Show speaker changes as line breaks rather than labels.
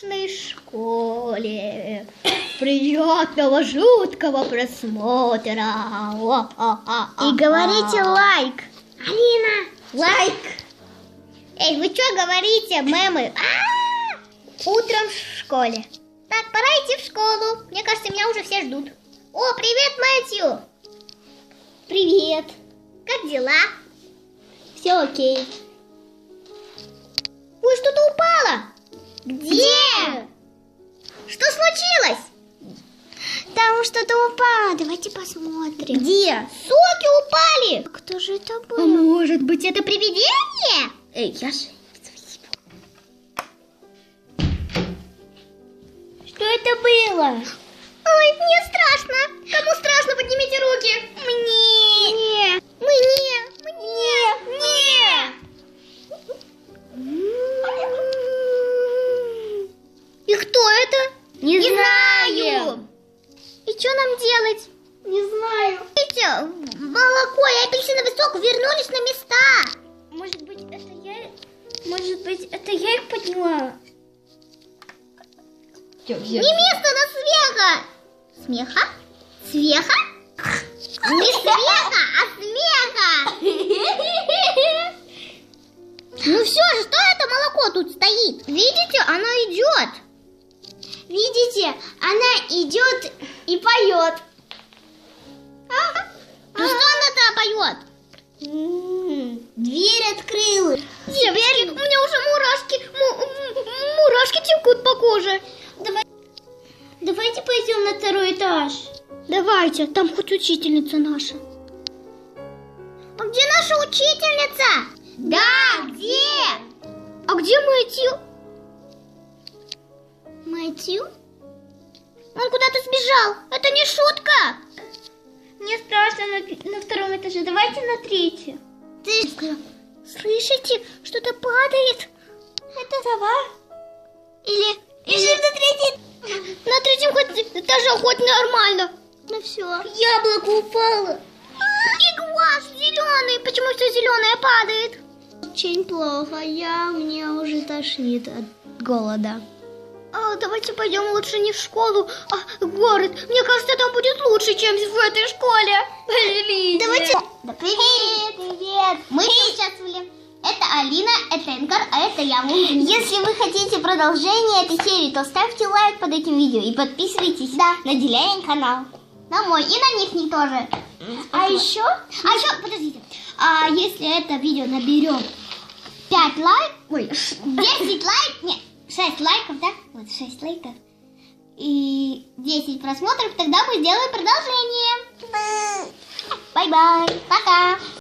страшной школе. Приятного, жуткого просмотра.
И говорите лайк.
Алина, лайк. Эй, вы что говорите, мемы? А! Утром в школе. Так, пора идти в школу. Мне кажется, меня уже все ждут. О, привет, Мэтью. Привет. Как дела? Все окей. Ой, что-то упало.
Что-то упало. Давайте посмотрим.
Где? Соки упали.
Кто же это
А
был?
может быть, это привидение? Эй, я же...
Что это было?
Ой, мне страшно. Кому страшно, поднимите руки. Мне.
Мне.
Мне. Мне. Мне. И кто это?
Не
знаю. Что нам делать?
Не знаю.
Видите, молоко и апельсиновый сок вернулись на места.
Может быть, это я... Может быть, это я их подняла?
Не место на смеха. Смеха? Смеха? Не смеха, а смеха. Ну все же, что это молоко тут стоит? Видите, оно идет.
Видите, она идет и поет.
Ну что она-то поет?
Дверь открылась.
Девочки, у меня уже мурашки, мурашки текут по коже.
Давай, давайте пойдем на второй этаж.
Давайте, там хоть учительница наша. А где наша учительница? Да, где? А где Мэтью?
Мэтью?
Он куда-то сбежал. Это не шутка.
Мне страшно на, на втором этаже. Давайте на третий.
Ты слышите, что-то падает?
Это сова?
Или...
Бежим на третий.
На третьем хоть этаже хоть нормально.
Ну все. Яблоко упало.
И глаз зеленый. Почему все зеленое падает?
Очень плохо. Я мне уже тошнит от голода.
А, давайте пойдем лучше не в школу, а в город. Мне кажется, там будет лучше, чем в этой школе. Блин.
Давайте-
Да, привет. Привет. Мы участвовали. Это Алина, это Энгар, а это я.
Если вы хотите продолжение этой серии, то ставьте лайк под этим видео и подписывайтесь
Да.
на Деляин канал.
На мой и на них не тоже.
А еще,
А еще, подождите, а если это видео наберет 5 лайков, ой, 10 лайков, нет, 6 лайков, 6 лайков. И 10 просмотров, тогда мы сделаем продолжение. Бай-бай. Пока.